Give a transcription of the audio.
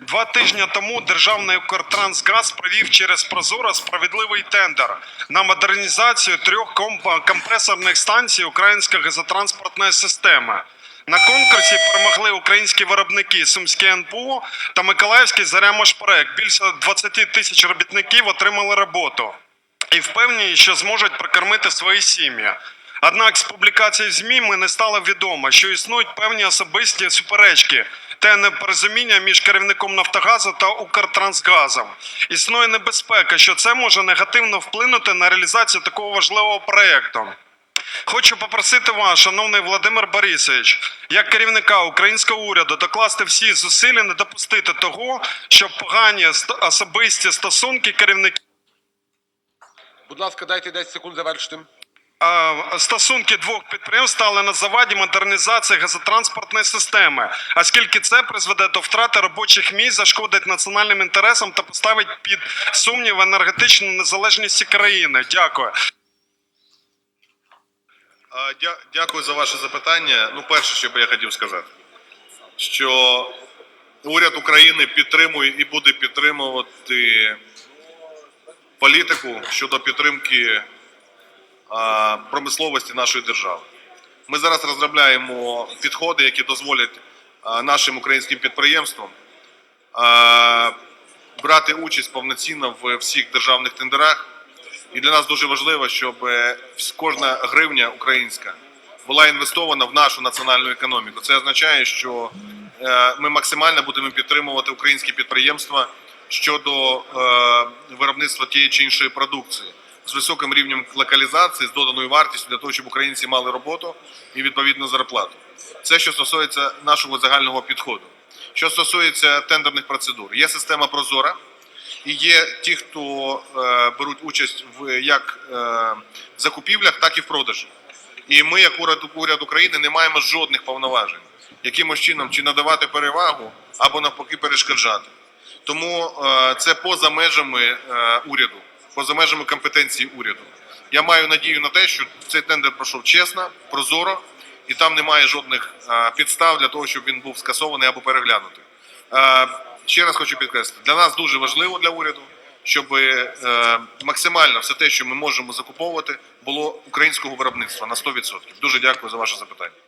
Два тижні тому державний Укртрансгаз провів через Прозоро справедливий тендер на модернізацію трьох комп- компресорних станцій української газотранспортної системи. На конкурсі перемогли українські виробники Сумське НПО та Миколаївський Зарямашпроект. Більше 20 тисяч робітників отримали роботу і впевнені, що зможуть прокормити свої сім'ї. Однак з публікацій в ЗМІ ми не стало відомо, що існують певні особисті суперечки та непорозуміння між керівником Нафтогазу та Укртрансгазом. Існує небезпека, що це може негативно вплинути на реалізацію такого важливого проєкту. Хочу попросити вас, шановний Володимир Борисович, як керівника українського уряду, докласти всі зусилля, не допустити того, щоб погані особисті стосунки керівників. Будь ласка, дайте 10 секунд завершити. Стосунки двох підприємств стали на заваді модернізації газотранспортної системи, оскільки це призведе до втрати робочих місць, зашкодить національним інтересам та поставить під сумнів енергетичну незалежність країни. Дякую. Дякую за ваше запитання. Ну, перше, що би я хотів сказати, що уряд України підтримує і буде підтримувати політику щодо підтримки промисловості нашої держави. Ми зараз розробляємо підходи, які дозволять нашим українським підприємствам брати участь повноцінно в всіх державних тендерах. І для нас дуже важливо, щоб е, кожна гривня українська була інвестована в нашу національну економіку. Це означає, що е, ми максимально будемо підтримувати українські підприємства щодо е, виробництва тієї чи іншої продукції з високим рівнем локалізації, з доданою вартістю для того, щоб українці мали роботу і відповідну зарплату. Це що стосується нашого загального підходу. Що стосується тендерних процедур, є система Прозора. І є ті, хто е, беруть участь в як е, закупівлях, так і в продажі. І ми, як уряд, уряд України, не маємо жодних повноважень, якимось чином чи надавати перевагу або навпаки перешкоджати. Тому е, це поза межами е, уряду, поза межами компетенції уряду. Я маю надію на те, що цей тендер пройшов чесно, прозоро, і там немає жодних е, підстав для того, щоб він був скасований або переглянутий. Е, Ще раз хочу підкреслити, для нас дуже важливо для уряду, щоб е, максимально все те, що ми можемо закуповувати, було українського виробництва на 100%. Дуже дякую за ваше запитання.